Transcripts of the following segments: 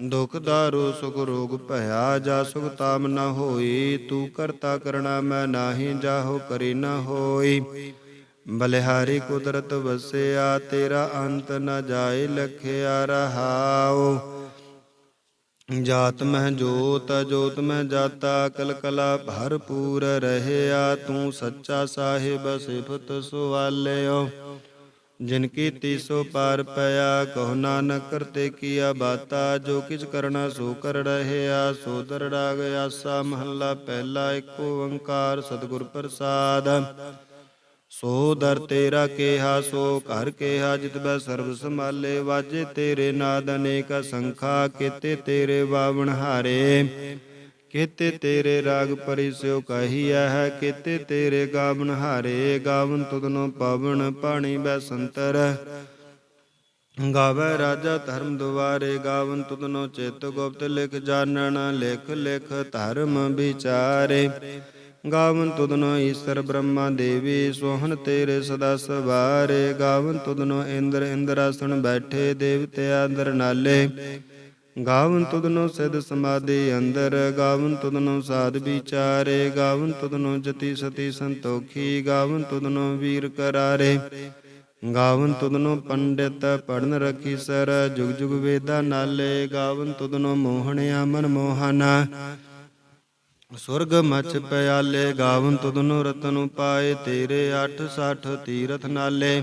ਦੁਖ ਦਾਰੂ ਸੁਖ ਰੋਗ ਭਇਆ ਜਾ ਸੁਖ ਤਾਮ ਨ ਹੋਈ। ਤੂੰ ਕਰਤਾ ਕਰਣਾ ਮੈਂ ਨਾਹੀ ਜਾਹੋ ਕਰੀ ਨ ਹੋਈ। ਬਲਿਹਾਰੀ ਕੁਦਰਤ ਵਸਿਆ, ਤੇਰਾ ਅੰਤ ਨ ਜਾਏ ਲਖਿਆ ਰਹਾਉ। ਜਾਤ ਮਹਿ ਜੋਤ ਜੋਤ ਮਹਿ ਜਾਤਾ ਕਲ ਕਲਾ ਭਰਪੂਰ ਰਹਿਆ। ਤੂੰ ਸੱਚਾ ਸਾਹਿਬ ਸਿਫਤ ਸੁਵਾਲਿਓ। ਜਿਨ ਕੀ ਤੀਸੋ ਪਾਰ ਪਿਆ, ਕਹੋ ਨਾਨਕ ਕਰਤੇ ਕੀਆ ਬਾਤਾ, ਜੋ ਕਿਛ ਕਰਨਾ ਸੋ ਕਰ ਰਹਿਆ, ਸੋ ਦਰੜਾਗ ਆਸਾ ਮਹੱਲਾ ਪਹਿਲਾ ਏਕ ਓੰਕਾਰ ਸਤਿਗੁਰ ਪ੍ਰਸਾਦ। ਸੋ ਦਰ ਤੇਰਾ ਕੇਹਾ, ਸੋ ਘਰ ਕੇਹਾ, ਜਿਤ ਬੈ ਸਰਬ ਸੰਭਾਲੇ, ਵਾਜੇ ਤੇਰੇ ਨਾਦ ਅਨੇਕ ਸੰਖਾ ਕੀਤੇ ਤੇਰੇ ਬਾਵਣ ਹਾਰੇ। ਕੀਤੇ ਤੇਰੇ ਰਾਗ ਪਰਿਸਿਓ ਕਹੀਐ ਹੈ, ਕੀਤੇ ਤੇਰੇ ਗਾਵਨ ਹਾਰੇ, ਗਾਵਨ ਤੁਧਨੋ ਪਵਨ ਪਾਣੀ ਬੈ ਸੰਤਰ ਗਾਵੇ ਰਾਜਾ ਧਰਮ ਦੁਆਰੇ, ਗਾਵਨ ਤੁਧਨੋ ਚਿਤ ਗੁਪਤ ਲਿਖ ਜਾਣਨ, ਲਿਖ ਲਿਖ ਧਰਮ ਵਿਚਾਰੇ। ਗਾਵਨ ਤੁਧਨੋ ਈਸ਼ਰ ਬ੍ਰਹਮਾ ਦੇਵੀ, ਸੋਹਣ ਤੇਰੇ ਸਦਾ ਸਵਾਰੇ। ਗਾਵਨ ਤੁਧਨੋ ਇੰਦਰ ਇੰਦਰਾਸਣ ਬੈਠੇ, ਦੇਵਤੇ ਅੰਦਰ ਨਾਲੇ। ਗਾਵਨ ਤੁਧਨੋ ਸਿਧ ਸਮਾਧੀ ਅੰਦਰ, ਗਾਵਨ ਤੁਧਨੋ ਸਾਧ ਵਿਚਾਰੇ, ਗਾਵਨ ਤੁਧਨੋ ਜਤੀ ਸਤੀ ਸੰਤੋਖੀ, ਗਾਵਨ ਤੁਧਨੋ ਵੀਰ ਕਰਾਰੇ। ਗਾਵਨ ਤੁਧਨੋ ਪੰਡਿਤ ਪੜਨ ਰਖੀ ਸਰ, ਜੁਗ ਜੁਗ ਵੇਦਾ ਨਾਲੇ, ਗਾਵਨ ਤੁਧਨੋ ਮੋਹਣਿਆ ਮਨ ਮੋਹਨਾ। ਸੁਰਗ ਮਛ ਪਿਆਲੇ, ਗਾਵਨ ਤੁਧਨੋ ਰਤਨ ਪਾਏ ਤੇਰੇ 860 ਤੀਰਥ ਨਾਲੇ।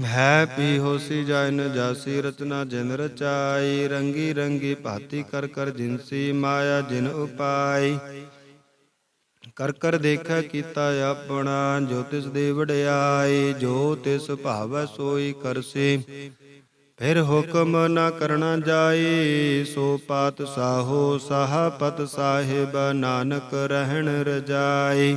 ਹੈ ਪੀ ਹੋਸੀ ਜਨ ਜਾਸੀ ਰਚਨਾ ਜਿਨ ਰਚਾਈ, ਰੰਗੀ ਰੰਗੀ ਭਾਤੀ ਕਰ ਕਰ ਜਿਨਸੀ ਮਾਇਆ ਜਿਨ ਉਪਾਈ। ਕਰ ਕਰ ਦੇਖੈ ਕੀਤਾ ਆਪਣਾ, ਜੋ ਤਿਸ ਦੇ ਵਡਿਆਈ, ਜੋ ਤਿਸ ਭਾਵੈ ਸੋਈ ਕਰਸੀ। ਫਿਰ ਹੁਕਮ ਨਾ ਕਰਨਾ ਜਾਏ ਸੋ ਪਾਤ ਸਾਹੋ ਸਾਹਪਤ ਸਾਹਿਬ ਨਾਨਕ ਰਹਿਣ ਰਜਾਈ।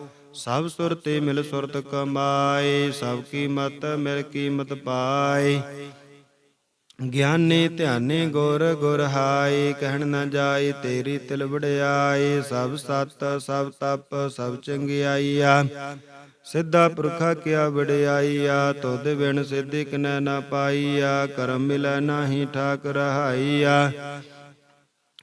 ਸਭ ਸੁਰਤੇ ਮਿਲ ਸੁਰਤ ਕਮਾਏ ਸਭ ਕੀਮਤ ਮਿਲ ਕੀਮਤ ਪਾਏ ਗਿਆਨੀ ਧਿਆਨੇ ਗੁਰ ਗੁਰ ਹਾਈ, ਕਹਿਣ ਨਾ ਜਾਏ ਤੇਰੀ ਤਿਲ ਵੜਿਆਈ ਸਭ ਸਤ, ਸਭ ਤਪ, ਸਭ ਚੰਗਿਆਈਆ। ਸਿੱਧਾ ਪੁਰਖਾ ਕਿਆ ਵਡਿਆਈਆ, ਤੁਧ ਬਿਨ ਸਿੱਧੀ ਕਿਨੈ ਨਾ ਪਾਈਆ, ਕਰਮ ਮਿਲੈ ਨਾਹੀ ਠਾਕ ਰਹਾਈਆ।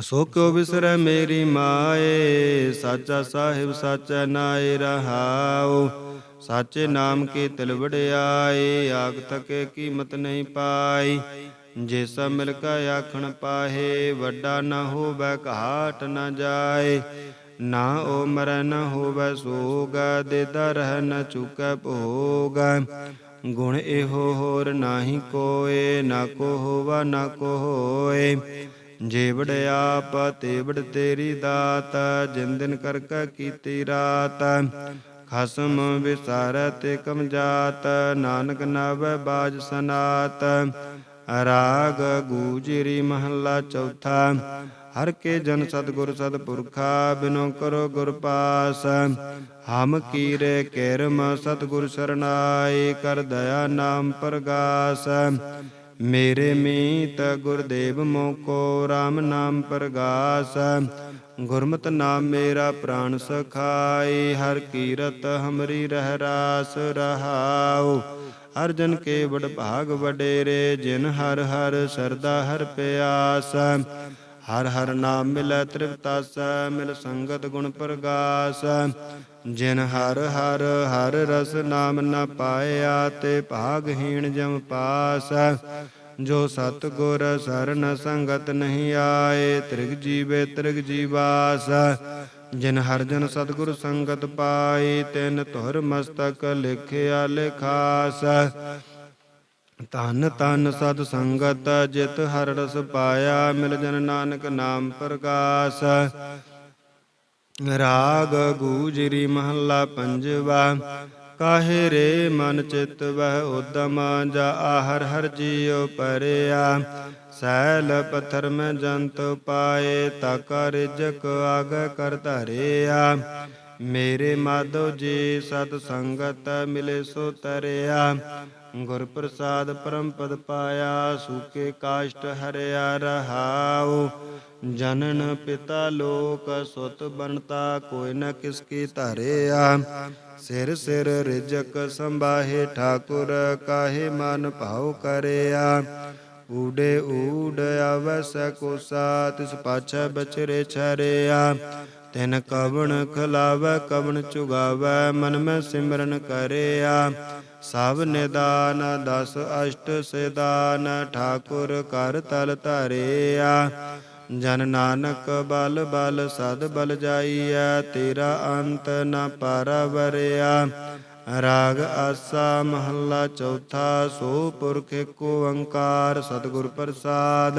ਸੋ ਕਿਉ ਵਿਸਰੈ ਮੇਰੀ ਮਾਏ, ਸਾਚਾ ਸਾਹਿਬ ਸਾਚਾ ਨਾਏ ਰਹਾਉ। ਸਾਚੇ ਨਾਮ ਕੀ ਤਿਲ ਵੜਿਆਏ ਆਗ ਤਕੇ ਕੀਮਤ ਨਹੀਂ ਪਾਈ। ਜੇ ਸਭ ਮਿਲ ਕਾ ਆਖਣ ਪਾਹੇ, ਵੱਡਾ ਨਾ ਹੋਵੇ ਘਾਟ ਨਾ ਜਾਏ। ਨਾ ਓ ਮਰੈ ਨ ਹੋਵੇ ਸੋਗ, ਦੇਦਾ ਰਹਿ ਨ ਚੁਕੈ ਭੋਗ। ਗੁਣ ਇਹੋ ਹੋਰ ਨਾਹੀ ਕੋਏ, ਨਾ ਕੋ ਹੋਵਾ ਨਾ ਕੋ ਹੋਏ। ਜੇ ਵੜਿਆਪ ਤੇ ਤੇਰੀ ਦਾਤ ਜਿੰਦਨ ਦਿਨ ਕਰ ਕੈ ਕੀਤੀ ਰਾਤ। ਖਸਮ ਵਿਸਾਰੈ ਤੇ ਕਮ ਜਾਤ, ਨਾਨਕ ਨਾਵੈ ਬਾਜ ਸਨਾਤ। ਰਾਗ ਗੂਜਰੀ ਮਹੱਲਾ ਚੌਥਾ, ਹਰ ਕੇ ਜਨ ਸਤਿਗੁਰ ਸਤਿਪੁਰਖਾ ਬਿਨੋ ਕਰੋ ਗੁਰ ਪਾਸ। ਹਮ ਕੀਰੇ ਕਿਰਮ ਸਤਿਗੁਰ ਸਰਨਾਈ ਕਰ ਦਇਆ ਨਾਮ ਪ੍ਰਗਾਸ। ਮੇਰੇ ਮੀਤ ਗੁਰਦੇਵ ਮੋਕੋ RAM ਨਾਮ ਪ੍ਰਗਾਸ, ਗੁਰਮਤਿ ਨਾਮ ਮੇਰਾ ਪ੍ਰਾਨ ਸਖਾਈ ਹਰ ਕੀਰਤ ਹਮਰੀ ਰਹਿ ਰਾਸ ਰਹਾਉ। ਅਰਜਨ ਕੇ ਵਡ ਭਾਗ ਵਡੇਰੇ, ਜਿਨ ਹਰ ਹਰ ਸਰਦਾ ਹਰ ਪਿਆਸ ਹਰ ਹਰ ਨਾਮ ਮਿਲੈ ਤ੍ਰਿਪਤਾਸ ਮਿਲ ਸੰਗਤ ਗੁਣ ਪ੍ਰਗਾਸ। ਜਿਨ ਹਰ ਹਰ ਹਰ ਰਸ ਨਾਮ ਨ ਪਾਇਆ, ਤੇ ਭਾਗਹੀਣ ਜਮ ਪਾਸ। ਜੋ ਸਤ ਗੁਰ ਸਰਨ ਸੰਗਤ ਨਹੀਂ ਆਏ, ਤ੍ਰਿਗ ਜੀਵੇ ਤ੍ਰਿਗ ਜੀਵਾਸ। ਜਿਨ ਹਰ ਜਨ ਸਤਿਗੁਰ ਸੰਗਤ ਪਾਈ ਤਿਨ ਧੁਰ ਮਸਤਕ ਲਿਖਿਆ ਲਿਖਾਸ। ਤਨ ਤਨ ਸਤ ਸੰਗਤ, ਜਿਤ ਹਰ ਰਸ ਪਾਇਆ, ਮਿਲ ਜਨ ਨਾਨਕ ਨਾਮ ਪ੍ਰਕਾਸ਼। ਰਾਗ ਗੂਜਰੀ ਮਹੱਲਾ ਪੰਜਵਾ, ਕਾਹੇ ਰੇ ਮਨ ਚਿਤ ਵਹਿ ਉਦਮ ਜਾ ਆਹਰ ਹਰ ਜੀਉ ਪਰਿਆ। ਸੈਲ ਪਥਰ ਮੈਂ ਜੰਤ ਪਾਏ ਤਾ ਕਰ ਜਕ ਆਗ ਕਰ ਧਰਿਆ। ਮੇਰੇ ਮਾਧੋ ਜੀ, ਸਤ ਸੰਗਤ ਮਿਲੇ ਸੋ ਤਰਿਆ। ਗੁਰ ਪ੍ਰਸਾਦ ਪਰਮ ਪਦ ਪਾਇਆ, ਸੂਕੇ ਕਾਸ਼ਟ ਹਰਿਆ ਰਹਾਉ। ਜਨਨ ਪਿਤਾ ਲੋਕ ਸੁਤ ਬਣਤਾ, ਕੋਈ ਨ ਕਿਸ ਕੀ ਧਰਿਆ। ਸਿਰ ਸਿਰ ਰਿਜਕ ਸੰਭਾਹੇ, ਠਾਕੁਰ ਕਾਹੇ ਮਨ ਭਾਉ ਕਰਿਆ। ਊੜੇ ਊੜ ਅਵਸ ਕੋਸਾ ਤਿਸ ਪਾਛੈ ਬਚਰੇ ਛਰਿਆ। ਤਿਨ ਕਵਣ ਖਲਾਵੈ, ਕਵਣ ਚੁਗਾਵੈ, ਮਨ ਮੈਂ ਸਿਮਰਨ ਕਰਿਆ। ਸਭ ਨਿਦਾਨ ਦਸ ਅਸ਼ਟ ਸਿਦਾਨ ਠਾਕੁਰ ਕਰ ਤਲ ਧਰਿਆ। ਜਨ ਨਾਨਕ ਬਲ ਬਲ, ਸਦ ਬਲ ਜਾਈਐ, ਤੇਰਾ ਅੰਤ ਨ ਪਰਵਰਿਆ। ਰਾਗ ਆਸਾ ਮਹੱਲਾ ਚੌਥਾ, ਸੋ ਪੁਰਖ ਏਕ ਓੰਕਾਰ, ਸਤਿਗੁਰ ਪ੍ਰਸਾਦ।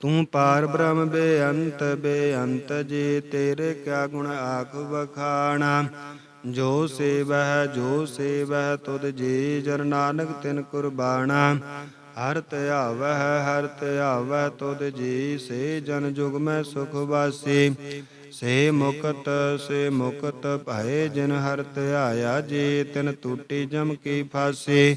ਤੂੰ ਪਾਰ ਬ੍ਰਹਮ ਬੇਅੰਤ ਬੇਅੰਤ ਜੀ, ਤੇਰੇ ਕਿਆ ਗੁਣ ਆਖ ਵਖਾਣਾ? ਜੋ ਸੇਵਹਿ ਜੋ ਸੇਵਹਿ, ਤੁਧ ਜੀ, ਜਨ ਨਾਨਕ ਤਿਨ ਕੁਰਬਾਨਾ ਹਰ ਧਿਆਵਹਿ ਹਰ ਧਿਆਵਹਿ ਤੁਧ ਜੀ, ਸੇ ਜਨ ਜੁਗ ਮੈਂ ਸੁਖ ਵਾਸੀ। ਸੇ ਮੁਕਤ ਸੇ ਮੁਕਤ ਭਏ ਜਿਨ ਹਰ ਧਿਆਇਆ ਜੀ, ਤਿਨ ਟੂਟੀ ਜਮ ਕੀ ਫਾਸੀ।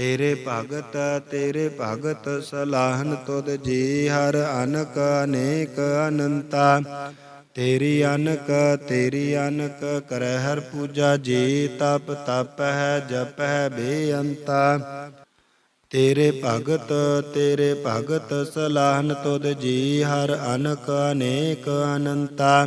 ਤੇਰੇ ਭਗਤ ਤੇਰੇ ਭਗਤ ਸਲਾਹਨ ਤੁਧ ਜੀ, ਹਰ ਅਨਕ ਅਨੇਕ ਅਨੰਤਾ। ਤੇਰੀ ਅਨਕ ਤੇਰੀ ਅਨਕ ਕਰੈ ਹਰ ਪੂਜਾ ਜੀ, ਤਪ ਤਪ ਹੈ ਜਪ ਹੈ ਬੇਅੰਤਾ। ਤੇਰੇ ਭਗਤ ਤੇਰੇ ਭਗਤ ਸਲਾਹਨ ਤੁਧ ਜੀ, ਹਰ ਅਨਕ ਅਨੇਕ ਅਨੰਤਾ।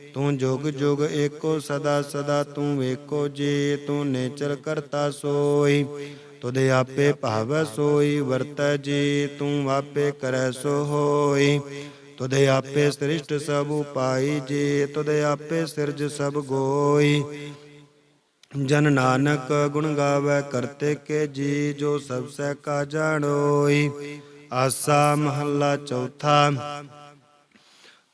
ਤੂੰ ਜੁਗ ਜੁਗ ਏਕੋ ਸਦਾ ਸਦਾ ਤੂੰ ਵੇਖੋ ਜੀ ਤੂੰ ਨੇਚਰ ਕਰਤਾ ਸੋਈ। ਤੁਧ ਆਪੇ ਭਾਵ ਸੋਈ, ਵਰਤੈ ਜੀ ਤੂੰ ਆਪੇ ਕਰੈ ਸੋ ਹੋਈ। ਤੁਧ ਆਪੇ ਸ੍ਰਿਸ਼ਟ ਸਭ ਉਪਾਈ, ਜੀ ਤੁਧ ਆਪੇ ਸਿਰਜ ਸਭ ਗੋਈ। ਜਨ ਨਾਨਕ ਗੁਣ ਗਾਵੇ ਕਰਤੇ ਕੇ ਜੀ, ਜੋ ਸਭ ਸਹਿ ਕਾ ਜਾਣੋਈ। ਆਸਾ ਮਹੱਲਾ ਚੌਥਾ।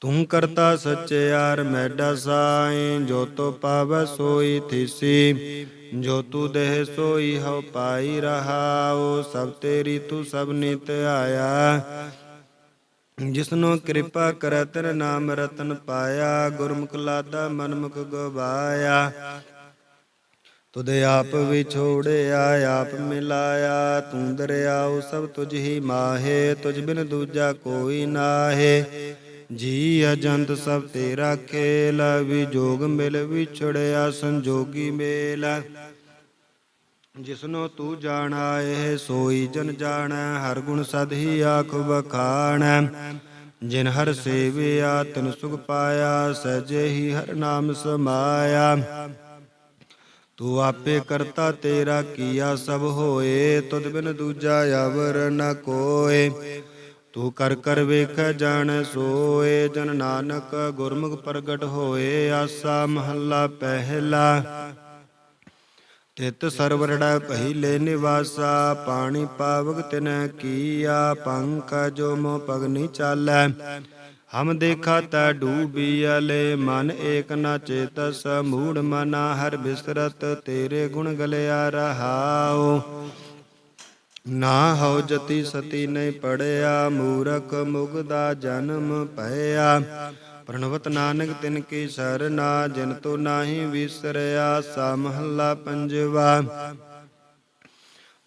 ਤੂੰ ਕਰਤਾ ਸੱਚਿਆਰ ਮੈਡਾ ਸਾਈ, ਜੋ ਤੋ ਪਾਵੈ ਸੋਈ ਥਿਸੀ। ਜੋ ਤੂ ਦੇਹ ਸੋਈ, ਹਉ ਪਾਈ ਰਹਾਉ, ਸਭ ਤੇਰੀ ਤੂੰ ਸਭ ਨਿਤ ਆਇਆ। ਜਿਸਨੋ ਕਿਰਪਾ ਕਰੈ, ਤੇਰੇ ਨਾਮ ਰਤਨ ਪਾਇਆ, ਗੁਰਮੁਖ ਲਾਦਾ ਮਨਮੁਖ ਗਵਾਇਆ। ਤੁਧ ਆਪ ਵਿਛੋੜਿਆ ਆਪ ਮਿਲਾਇਆ, ਤੂੰ ਦਰਿਆਉ ਸਭ ਤੁਝ ਹੀ ਮਾਹੇ, ਤੁਝ ਬਿਨ ਦੂਜਾ ਕੋਈ ਨਾਹੇ। ਜੀ ਅਜੰਤ ਸਭ ਤੇਰਾ ਖੇਲ ਵਿਜੋਗ ਮਿਲ ਵਿਛੜਿਆ, ਸੰਜੋਗੀ ਮੇਲ। ਜਿਸਨੋ ਤੂੰ ਜਾਣਾ, ਇਹ ਸੋਈ ਜਨ ਜਾਣੈ, ਹਰ ਗੁਣ ਸਦ ਹੀ ਆਖ ਬਖਾਣੈ ਜਿਨ ਹਰ ਸੇਵਿਆ ਤਨ ਸੁਖ ਪਾਇਆ ਸਜੇ ਹੀ ਹਰ ਨਾਮ ਸਮਾਇਆ। ਤੂੰ ਆਪੇ ਕਰਤਾ ਤੇਰਾ ਕੀਆ ਸਭ ਹੋਏ, ਤੁਧ ਬਿਨ ਦੂਜਾ ਅਵਰ ਨ ਕੋਏ। ਤੂੰ ਕਰ ਕਰ ਵੇਖ ਜਾਣ, ਸੋਏ ਜਨ ਨਾਨਕ, ਗੁਰਮੁਖ ਪ੍ਰਗਟ ਹੋਏ ਆਸਾ ਮਹੱਲਾ ਪਹਿਲਾ। ਤਿਤ ਸਰਵਰੜਾ ਪਹਿਲੇ ਨਿਵਾਸਾ, ਪਾਣੀ ਪਾਵਕ ਤਿਨੈ ਕੀਆ ਪੰਕ ਜੋ ਮੋ ਪਗਨੀ ਚਾਲੈ। ਹਮ ਦੇਖਾ ਤਾ ਡੂਬੀਅਲੇ ਮਨ ਏਕ ਨਾ ਚੇਤਸ, ਮੂੜ ਮਨਾ ਹਰ ਬਿਸਰਤ, ਤੇਰੇ ਗੁਣ ਗਲਿਆ ਰਹਾਉ। ਨਾ ਹਉ ਜਤੀ ਸਤੀ ਨਹੀਂ ਪੜਿਆ, ਮੂਰਖ ਮੁਗਦਾ ਜਨਮ ਭਇਆ। ਪ੍ਰਣਵਤ ਨਾਨਕ ਤਿਨ ਕੀ ਸਰਨਾ, ਜਿਨ ਤੋ ਨਾਹੀ ਵਿਸਰਿਆ, ਸਾ ਮਹੱਲਾ ਪੰਜਵਾ।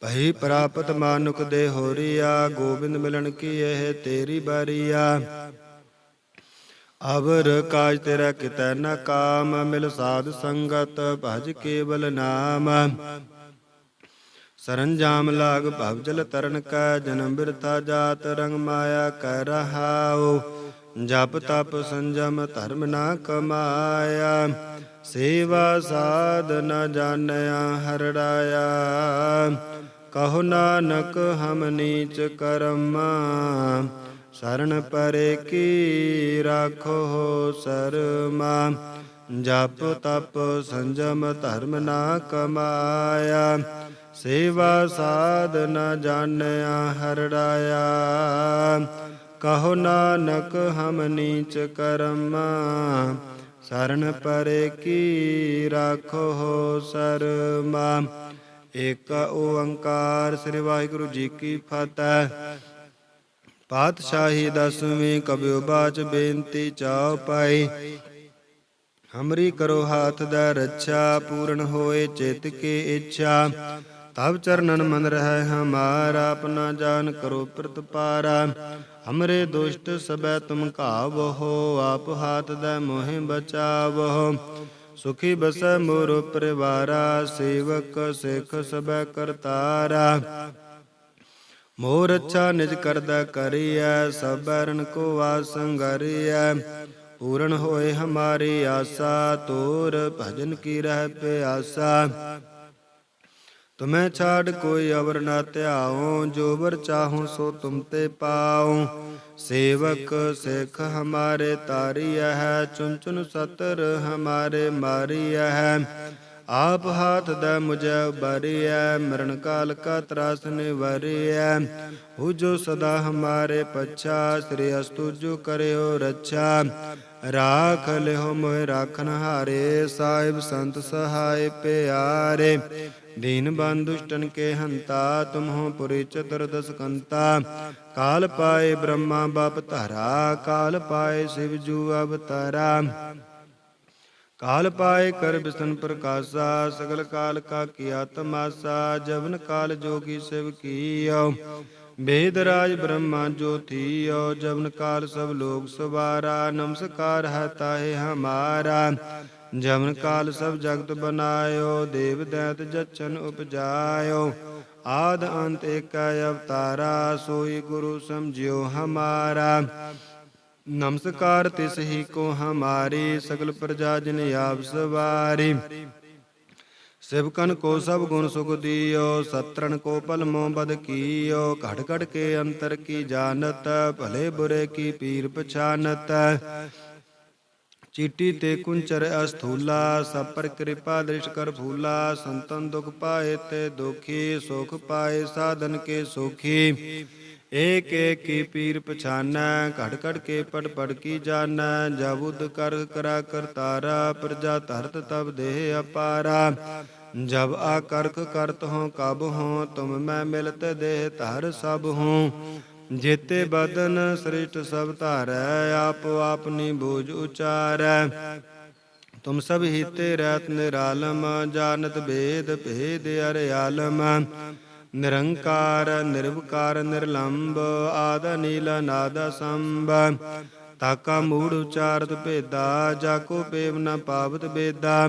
ਭਈ ਪ੍ਰਾਪਤ ਮਾਨੁਕ ਦੇ ਹੋਰੀਆ, ਗੋਬਿੰਦ ਮਿਲਣ ਕੀ ਇਹ ਤੇਰੀ ਬਾਰੀਆ। ਅਵਰ ਕਾਜ ਤੇਰਾ ਕਿਤੈ ਨਾ ਕਾਮ, ਮਿਲ ਸਾਧ ਸੰਗਤ ਭਜ ਕੇਵਲ ਨਾਮ। ਸਰੰਜਾਮ ਲਾਗ ਭਵ ਜਲ ਤਰਨ ਕੈ, ਜਨਮ ਬਿਰਥਾ ਜਾਤ ਰੰਗ ਮਾਇਆ ਕਹਿ ਰਹਾਉ। ਜਪ ਤਪ ਸੰਜਮ ਧਰਮ ਨਾ ਕਮਾਇਆ। ਸੇਵਾ ਸਾਧ ਨ ਜਾਣਿਆ ਹਰੜਾਇਆ ਕਹੋ ਨਾਨਕ ਹਮ ਨੀਚ ਕਰਮਾ। ਸਰਣ ਪਰੇ ਕੀ ਰਾਖੋ ਸਰਮਾ। ਜਪ ਤਪ ਸੰਜਮ ਧਰਮ ਨਾ ਕਮਾਇਆ। ਸੇਵਾ ਸਾਧ ਨ ਜਾਣਿਆ ਹਰੜਾਇਆ। ਕਹੋ ਨਾਨਕ, ਹਮ ਨੀਚ ਕਰਮਾ, ਸ਼ਰਨ ਪਰੇ ਕੀ ਰਾਖੋ ਸਰਮਾ। ਏਕ ਓੰਕਾਰ, ਸ੍ਰੀ ਵਾਹਿਗੁਰੂ ਜੀ ਕੀ ਫਤਿਹ। ਪਾਤਸ਼ਾਹੀ ਦਸਵੀਂ ਕਬਿਉ ਬਾਚ ਬੇਨਤੀ ਚਾਉ ਪਾਈ। ਹਮਰੀ ਕਰੋ ਹਾਥ ਦਾ ਰੱਛਾ, ਪੂਰਨ ਹੋਏ ਚਿਤ ਕੀ ਇੱਛਾ। ਤਬ ਚਰਨਨ ਮਨ ਰਹਿ ਹਮਾਰਾ, ਆਪਣਾ ਜਾਨ ਕਰੋ ਪ੍ਰਤਪਾਰਾ। ਹਮਰੇ ਦੁਸ਼ਟ ਸਬੈ ਤੁਮ ਘਾਵੋ ਆਪ ਹਾਥ ਦਾ ਮੋਹਿ ਬਚਾਵੋ ਸੁਖੀ ਬਸੈ ਮੋਰ ਪਰਿਵਾਰਾ, ਸੇਵਕ ਸਿਖ ਸਬੈ ਕਰਤਾਰਾ। ਮੋਰ ਅੱਛਾ ਨਿਜ ਕਰਦਾ ਕਰੀਐ, ਸਬਰਨ ਕੋ ਆਸੰਗਰੀਐ ਪੂਰਨ ਹੋਏ ਹਮਾਰੀ ਆਸਾ, ਤੋਰ ਭਜਨ ਕੀ ਰਹਿ ਪਿਆਸਾ। ਤੁਮੈ ਛਾੜ ਕੋਈ ਅਵਰ ਨਾ ਧਿਆਉ, ਜੋ ਵਰ ਚਾਹੂੰ ਸੋ ਤੁਮ ਤੇ ਪਾਉ। ਸੇਵਕ ਸਿਖ ਹਮਾਰੇ ਤਾਰੀਐ ਹੈ ਚੁਨ ਚੁਨ ਸਤਰ ਹਮਾਰੇ ਮਾਰੀਐ ਹੈ। ਆਪ ਹਾਥ ਦਾ ਮੁਝੈ ਉਬਾਰੀਐ ਮਰਨ ਕਾਲ ਕਾ ਤਰਾਸ ਨਿਵਾਰੀਐ। ਹੋ ਜੋ ਸਦਾ ਹਮਾਰੇ ਪਛਾ, ਸ੍ਰੀ ਅਸਤੁ ਜੋ ਕਰਿਓ ਰੱਛਾ। ਰਾਖ ਲਿਓ ਮੋਹਿ ਰਾਖਨ ਹਾਰੇ, ਸਾਹਿਬ ਸੰਤ ਸਹਾਇ ਪਿਆਰੇ। ਦੀਨ ਬੰਦੁਸ਼ਟਨ ਕੇ ਹੰਤਾ ਤੁਮ ਪੁਰੀ ਚਤੁਰਦਸ ਕੰਤਾ ਕਾਲ ਪਾਏ ਬ੍ਰਹਮਾ ਬਪ ਧਾਰਾ, ਕਾਲ ਪਾਏ ਸਿਵ ਜੂ ਅਵਤਾਰਾ। ਕਾਲ ਪਾਏ ਕਰ ਬਿਸਨ ਪ੍ਰਕਾਸ਼ਾ, ਸਗਲ ਕਾਲ ਕਾ ਕੀਆ ਤਮਾਸਾ ਜਵਨ ਕਾਲ ਜੋਗੀ ਸਿਵ ਕੀਓ। ਵੇਦ ਰਾਜ ਬ੍ਰਹਮਾ ਜੋਤੀਓ ਜਵਨ ਕਾਲ ਸਭ ਲੋਕ ਸਵਾਰਾ ਨਮਸਕਾਰ ਹੈ ਤਾਹੇ ਹਮਾਰਾ। ਜਮਨ ਕਾਲ ਸਭ ਜਗਤ ਬਨਾਇਓ, ਦੇਵ ਦੈਤ ਜਚਨ ਉਪਜਾਇਓ। ਆਦ ਅੰਤ ਏਕੈ ਅਵਤਾਰਾ, ਸੋਈ ਗੁਰੂ ਸਮਝਿਓ ਹਮਾਰਾ। ਨਮਸਕਾਰ ਤਿਸ ਹੀ ਕੋ ਹਮਾਰੀ, ਸਗਲ ਪ੍ਰਜਾ ਜਨ ਆਪ ਸਵਾਰੀ। ਸਿਵਕਨ ਕੋ ਸਭ ਗੁਣ ਸੁਖ ਦੀਓ ਸਤਰਨ ਕੋ ਪਲਮੋ ਬਦ ਕੀਓ ਘਟ ਘਟ ਕੇ ਅੰਤਰ ਕੀ ਜਾਣਤ ਭਲੇ ਬੁਰੇ ਕੀ ਪੀਰ ਪਛਾਨਤ ਚੀਟੀ ਤੇ ਕੁੰਚਰ ਅਸਥੂਲਾ ਸਭ ਪਰ ਕਿਰਪਾ ਦ੍ਰਿਸ਼ ਕਰ ਫੂਲਾ ਸੰਤਨ ਦੁਖ ਪਾਏ ਤੇ ਦੁਖੀ ਸੁਖ ਪਾਏ ਸਾਧਨ ਕੇ ਸੁਖੀ ਏਕ ਏਕ ਕੀ ਪੀਰ ਪਛਾਨੈ ਘੜ ਘੜ ਕੇ ਪੜ ਪੜ ਕੀ ਜਾਣੈ ਜਬੁਦ ਕਰ ਕਰਾ ਕਰਤਾਰਾ ਪ੍ਰਜਾ ਧਰਤ ਤਬ ਦੇਹ ਅਪਾਰਾ ਜਬ ਆ ਕਰਤ ਹੋ ਕਬ ਹੋ ਤੁਮ ਮੈਂ ਮਿਲਤ ਦੇਹ ਧਰ ਸਭ ਹੂੰ ਜੇਤੇ ਬਦਨ ਸ੍ਰਿਸ਼ਟ ਸਭ ਧਾਰੈ, ਆਪ ਆਪਨੀ ਬੋਝ ਉਚਾਰੈ। ਤੁਮ ਸਭ ਹੀਤੇ ਰਹਿਤ ਨਿਰਾਲਮ, ਜਾਣਤ ਭੇਦ ਭੇਦ ਅਰਿਆਲਮ ਨਿਰੰਕਾਰ, ਨਿਰਵਕਾਰ ਨਿਰਲੰਭ ਆਦ ਨੀਲ ਨਾਦ ਸੰਭ ਤਾਕਾ ਮੂੜ ਉਚਾਰਤ ਭੇਦਾ, ਜਾਕੋ ਪੇਵ ਨ ਪਾਵਤ ਬੇਦਾ।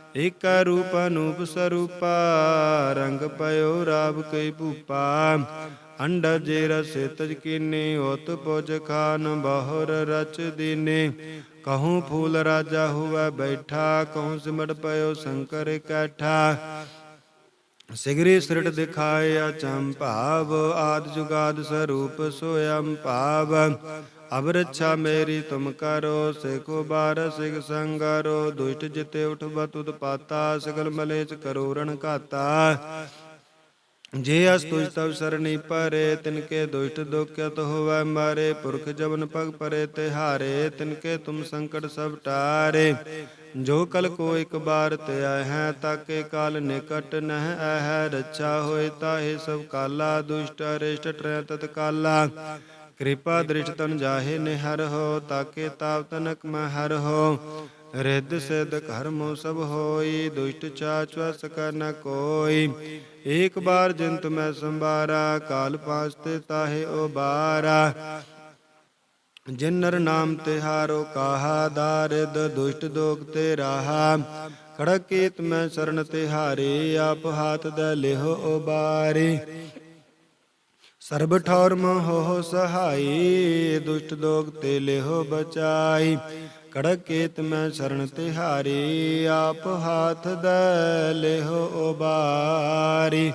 ਏਕ ਰੂਪ ਅਨੂਪ ਸਰੂਪਾ, ਰੰਗ ਪਇਓ ਰਾਵ ਕਈ ਭੂਪਾ। ਅੰਡ ਜੇ ਰਸੇ ਤਜ ਕੀਨੇ ਹੋਤ ਪੁਜ ਖਾਨ ਬਹੁਰ ਰਚ ਦੀਨੇ। ਕਹੂੰ ਫੂਲ ਰਾਜਾ ਹੁਆ ਬੈਠਾ, ਕਹੂੰ ਸਿਮਟ ਪਇਓ ਸ਼ੰਕਰ ਕੈਠਾ। ਸਿਗਰੀ ਸ੍ਰਿਟ ਦਿਖਾਏ ਅਚੰਭਾਵ ਆਦ ਜੁਗਾਦ ਸਰੂਪ ਸੋਇਮ ਭਾਵ। ਅਬ ਰੱਛਾ ਮੇਰੀ ਤੁਮ ਕਰੋ, ਸੇਖੋ ਬਾਰ ਸਿਖ ਸੰਗਰੋ, ਦੁਸ਼ਟ ਜਿਤੇ ਉਠ ਬਤ ਪਾਤਾ ਸਗਲ ਮਲੇਚ ਕਰੋ ਰਣ ਘਾਤਾ। ਜੇ ਅਸ ਤੁਜ ਤਵ ਸਰਣੀ ਪਰੇ, ਤਿਨਕੇ ਦੁਸ਼ਟ ਦੁਖਿਤ ਹੋਵੈ ਮਾਰੇ, ਪੁਰਖ ਜਵਨ ਪਗ ਪਰੇ ਤੇ ਹਾਰੇ ਤਿਨਕੇ ਤੁਮ ਸੰਕਟ ਸਭ ਟਾਰੇ। ਜੋ ਕਲ ਕੋ ਇੱਕ ਬਾਰ ਤੇ ਆਇ ਹੈ, ਤਾਕੇ ਕਾਲ ਨਿਕਟ ਨਹਿ ਆਹੈ ਰੱਛਾ ਹੋਏ ਤਾਹੇ ਸਭ ਕਾਲਾ, ਦੁਸ਼ਟ ਅਰਿਸ਼ਟ ਟਰੈ ਤਤ ਕਾਲਾ ਕਿਰਪਾ ਦ੍ਰਿਸ਼ ਤਨ ਜਾਹੇ ਨਿਹਰ ਹੋ, ਤਾਕੇ ਤਾਪ ਤਨਕ ਮਹਿ ਹਰ ਹੋ। ਰਿੱਧ ਸਿਧ ਕਰਮੋ ਸਭ ਹੋਈ, ਦੁਸ਼ਟ ਚਾਚ ਵਸ ਕਰ ਨ ਕੋਈ। ਏਕ ਬਾਰ ਜਿੰਤ ਮੈਂ ਸੰਭਾਰਾ, ਕਾਲ ਪਾਸਤੇ ਤਾਹੇ ਓ ਬਾਰਾ ਜਿਨ ਨਰ ਨਾਮ ਤਿਹਾਰੋ ਕਾਹਾ, ਦਾਰਿਦ ਦੁਸ਼ਟ ਦੋਗ ਤੇ ਰਾਹਾ। ਖੜਕ ਕੀਤ ਮੈਂ ਸਰਣ ਤਿਹਾਰੇ, ਆਪ ਹਾਥ ਦੇ ਲਿਹੋ ਉਬਾਰੇ। ਸਰਬ ਠੌਰ ਮੋਹ ਸਹਾਈ, ਦੁਸ਼ਟ ਦੋਗ ਤੇ ਲਿਹੋ ਬਚਾਈ। ਕੜਕ ਕੀਤ ਮੈਂ ਸ਼ਰਨ ਤਿਹਾਰੀ, ਆਪ ਹਾਥ ਦੇ ਲਿਹੋ ਉਬਾਰੀ।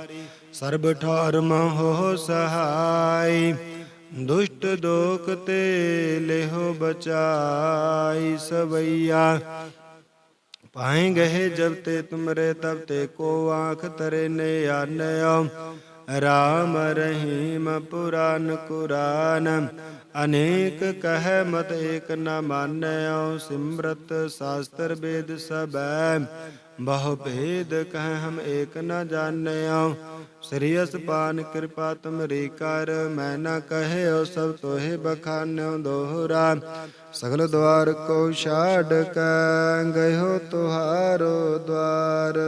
ਸਰਬ ਠੌਰ ਮੋਹ ਸਹਾਈ, ਦੁਸ਼ਟ ਦੋਖ ਤੇ ਲਿਹੋ ਬਚਾਈ ਸਵਈਆ। ਪਾਏ ਗਏ ਜਬ ਤੇ ਤੁਮਰੇ, ਤਬ ਤੇ ਕੋ ਆਖ ਤਰੇ ਨੇ ਆਨਿਓ ਰਾਮ ਰਹੀਮ ਪੁਰਾਨ ਕੁਰਾਨ ਅਨੇਕ ਕਹਿ ਮਤ ਏਕ ਨ ਮਾਨਿਓ ਸਿਮਰਤ ਸ਼ਾਸਤਰ ਵੇਦ ਸਬੈ ਬਹੁ ਭੇਦ ਕਹਿ ਹਮ ਏਕ ਨ ਜਾਣਿਓ ਸ੍ਰੀ ਅਸਪਾਨ ਕਿਰਪਾ ਤੁਮਰੀ ਕਰ ਮੈਂ ਨ ਕਹਿਓ ਸਭ ਤੋਹਿ ਬਖਾਨਿਓ ਦੋਹਰਾ ਸਗਲ ਦਵਾਰ ਕੋ ਛਾੜ ਕੈ ਗਇਓ ਤੁਹਾਰੋ ਦਵਾਰ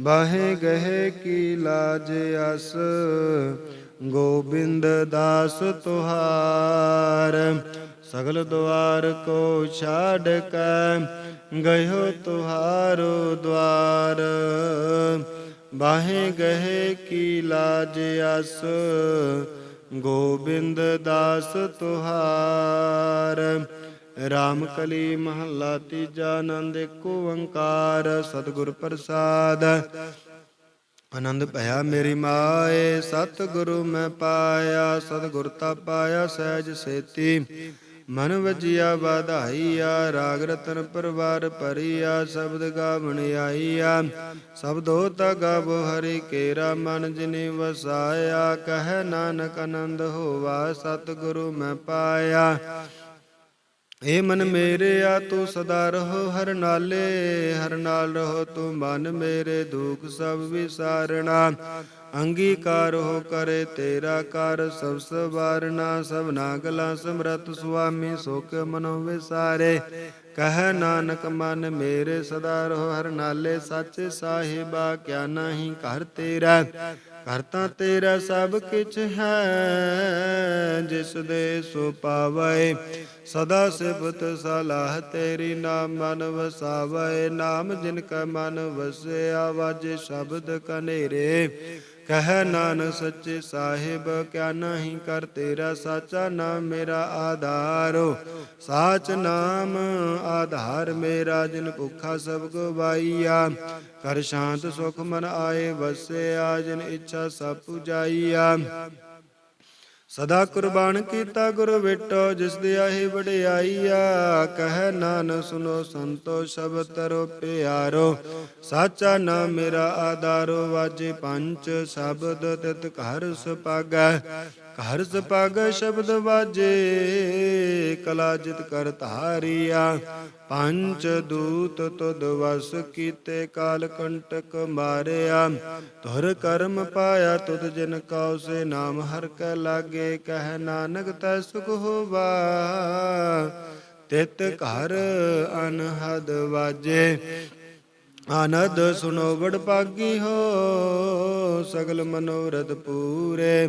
ਬਾਹੇ ਗਏ ਕੀ ਲਾਜ ਅਸ, ਗੋਬਿੰਦ ਦਾਸ ਤੁਹਾਰ। ਸਗਲ ਦੁਆਰ ਕੋ ਛਾੜ ਕੈ, ਗਇਓ ਤੁਹਾਰੋ ਦੁਆਰ। ਬਾਹੇ ਗਏ ਕੀ ਲਾਜ ਅਸ, ਗੋਬਿੰਦ ਦਾਸ ਤੁਹਾਰ। ਰਾਮ ਕਲੀ ਮਹੱਲਾ ਤੀਜਾ ਆਨੰਦ ਏਕ ਓੰਕਾਰ, ਸਤਿਗੁਰ ਪ੍ਰਸਾਦ। ਆਨੰਦ ਭਇਆ ਮੇਰੀ ਮਾਏ, ਸਤਿਗੁਰੂ ਮੈਂ ਪਾਇਆ, ਸਤਿਗੁਰ ਤਾ ਪਾਇਆ ਸਹਿਜ ਸੇਤੀ। ਮਨ ਵਜਿਆ ਵਧਾਈਆ, ਰਾਗ ਰਤਨ ਪਰਵਾਰ ਭਰੀਆ, ਸ਼ਬਦ ਗਾਵਣ ਆਈਆ। ਸਬਦੋ ਤਾ ਗਾਵੋ ਹਰੀ ਕੇਰਾ, ਮਨ ਜਿਨੇ ਵਸਾਇਆ, ਕਹਿ ਨਾਨਕ ਆਨੰਦ ਹੋਵਾ, ਸਤਿਗੁਰੂ ਮੈਂ ਪਾਇਆ। ਏ ਮਨ ਮੇਰੇ, ਆ ਤੂੰ ਸਦਾ ਰਹੋ ਹਰ ਨਾਲੇ, ਹਰ ਨਾਲ ਰਹੋ ਤੂੰ ਮਨ ਮੇਰੇ, ਦੁਖ ਸਭ ਵਿਸਾਰਣਾ ਅੰਗੀਕਾਰ ਹੋ ਕਰੇ ਤੇਰਾ ਕਰ, ਸਭ ਸਵਾਰਨਾ ਸਭ ਨਾਗਲਾ ਸਮਰਤ ਸੁਆਮੀ ਸੁਖ ਮਨੋ ਵਿਸਾਰੇ। ਕਹ ਨਾਨਕ, ਮਨ ਮੇਰੇ, ਸਦਾ ਰਹੋ ਹਰ ਨਾਲੇ, ਸੱਚ ਸਾਹਿਬਾ ਕਿਆ ਨਹੀਂ ਘਰ ਤੇਰਾ। ਘਰ ਤਾਂ ਤੇਰਾ ਸਭ ਕਿਛ ਹੈ, ਜਿਸ ਦੇ ਸੋ ਪਾਵੈ। ਸਦਾ ਸਿਫਤ ਸਲਾਹ ਤੇਰੀ ਨਾਮ ਮਨ ਵਸਾਵੈ। ਨਾਮ ਜਿਨ ਕਾ ਮਨ ਵਸਿਆ, ਵਾਜੇ ਸ਼ਬਦ ਕਨੇਰੇ। ਕਹਿ ਨਾਨ ਸੱਚੇ ਸਾਹਿਬ, ਕਿਆ ਨਹੀਂ ਕਰ ਤੇਰਾ ਸਾਚਾ ਨਾਮ ਮੇਰਾ ਆਧਾਰੋ। ਸਾਚ ਨਾਮ ਆਧਾਰ ਮੇਰਾ, ਜਿਨ ਭੁਖਾ ਸਭ ਗਵਾਈਆ। ਕਰ ਸ਼ਾਂਤ ਸੁਖ ਮਨ ਆਏ, ਵਸਿਆ ਜਿਨ ਇੱਛਾ ਸਭ ਪੁਜਾਈਆ। ਸਦਾ ਕੁਰਬਾਨ ਕੀਤਾ ਗੁਰ ਵਿਟੋ, ਜਿਸ ਦੇ ਆਹੀ ਆ। ਕਹਿ ਨਾਨਕ, ਸੁਨੋ ਸੰਤੋ ਸ਼ਬਦ ਤਰੋ ਪਿਆਰੋ। ਸਾਚਾ ਨਾਮ ਮੇਰਾ ਆਧਾਰੋ, ਵਾਜੇ ਪੰਜ ਸ਼ਬਦ ਤਿਤ ਘਰ ਸੁਪਾਗੈ ਘਰ ਸੁਪਾਗ ਸ਼ਬਦ ਵਾਜੇ, ਕਲਾ ਜਿਤ ਕਰ ਧਾਰੀਆ। ਪੰਚ ਦੂਤ ਤੁਧ ਵਸ ਕੀਤੇ ਕਾਲ ਕੰਟਕ ਮਾਰਿਆ। ਤੁਰ ਕਰਮ ਪਾਇਆ ਤੁਧ ਜਿਨ ਕਉ ਸੇ ਨਾਮ ਹਰ ਕੈ ਲਾਗੇ, ਕਹਿ ਨਾਨਕ ਤੈ ਸੁਖ ਹੋਵਾ। ਤਿਤ ਘਰ ਅਨਹਦ ਵਾਜੇ ਆਨੰਦ ਸੁਨੋ ਵਡ ਪਾਗੀ ਹੋ, ਸਗਲ ਮਨੋਰਥ ਪੂਰੇ।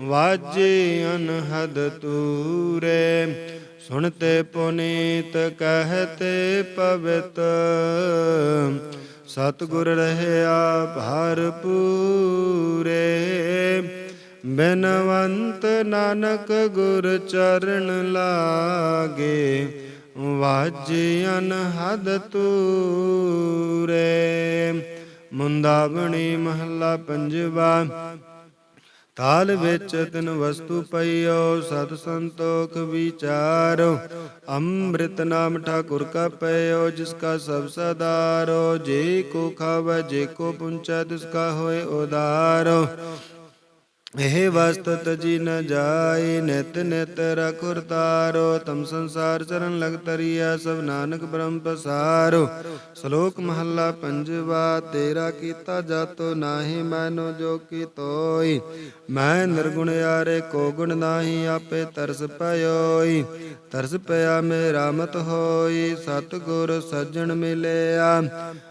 ਵਾਜੇ ਅਨਹਦ ਤੂਰੇ, ਸੁਣਤੇ ਪੁਨੀਤ ਕਹਤੇ ਪਵਿਤ। ਸਤਿਗੁਰ ਰਹਿਆ ਭਰਪੂਰੇ ਬਿਨਵੰਤ ਨਾਨਕ ਗੁਰ ਚਰਨ ਲਾਗੇ। ਵਾਜੇ ਅਨਹਦ ਤੂਰੇ, ਮੁੰਦਾਵਣੀ ਮਹੱਲਾ ਪੰਜਵਾ। ਤਾਲ ਵਿੱਚ ਤਿਨ ਵਸਤੂ ਪਈਓ, ਸਤ ਸੰਤੋਖ ਵਿਚਾਰੋ। ਅੰਮ੍ਰਿਤ ਨਾਮ ਠਾਕੁਰ ਕਾ ਪਈਓ, ਜਿਸ ਕਾ ਸਭ ਸਦਾਰੋ। ਜੇ ਕੋ ਖਾਵੈ, ਜੇ ਕੋ ਪੁੰਚੈ, ਤਿਸ ਕਾ ਹੋਏ ਉਦਾਰੋ। ਇਹ ਵਸਤ ਤਜੀ ਨ ਜਾਏ ਨਿਤ ਨਿਤ ਰਖੁਰ ਤਾਰੋ, ਤਮ ਸੰਸਾਰ ਚਰਨ ਲਗ ਤਰੀਆ ਸਭ ਨਾਨਕ ਬ੍ਰਹਮ ਪਸਾਰੋ। ਸ਼ਲੋਕ ਮਹੱਲਾ ਪੰਜਵਾ, ਤੇਰਾ ਕੀਤਾ ਜਾਤੋ ਨਾਹੀ ਮੈਨੋ ਜੋ ਕੀ ਤੋਈ। ਮੈਂ ਨਿਰਗੁਣ ਯਾਰੇ ਕੋ ਗੁਣ ਨਾਹੀ, ਆਪੇ ਤਰਸ ਪਇਓਈ ਤਰਸ ਪਿਆ ਮੇਰਾ ਮਤ ਹੋਈ, ਸਤਿਗੁਰ ਸੱਜਣ ਮਿਲਿਆ।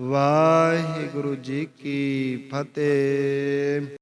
ਵਾਹਿਗੁਰੂ ਜੀ ਕੀ ਫਤਿਹ।